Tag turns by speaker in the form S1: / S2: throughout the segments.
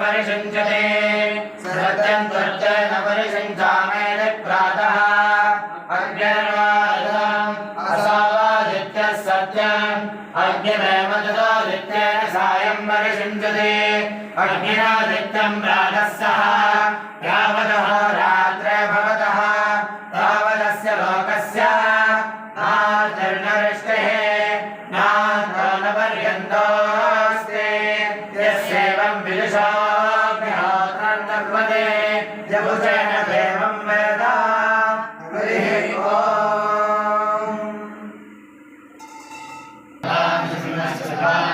S1: परिषञ्चते सत्यं परिषञ्चामेति प्रातः अग्निमेव तदादित्येन सायं परिषञ्चते अग्निरादित्यं प्रातः सः यावदः रात्रे भवतः तावदस्य लोकस्य Bye.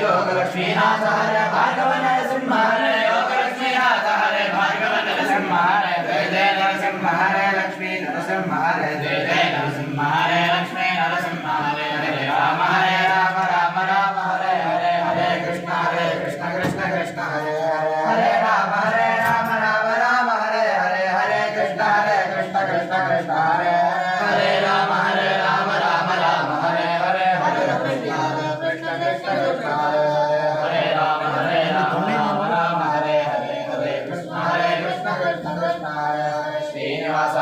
S1: नरसिंहारे योगलक्ष्मीनाथारे भार्गव नरसिंहारे योगलक्ष्मीनाथारे भार्गव नरसिंहारे जय जय नरसिंहारे लक्ष्मी नरसिंहारे जय जय नरसिंहारे लक्ष्मी नरसिंहारे हरे राम हरे राम राम राम हरे हरे हरे कृष्ण हरे कृष्ण कृष्ण कृष्ण हरे हरे हरे राम हरे राम राम राम हरे हरे हरे कृष्ण हरे Krishna Krishna Krishna Hare Hare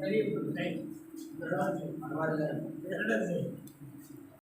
S1: Very good, right?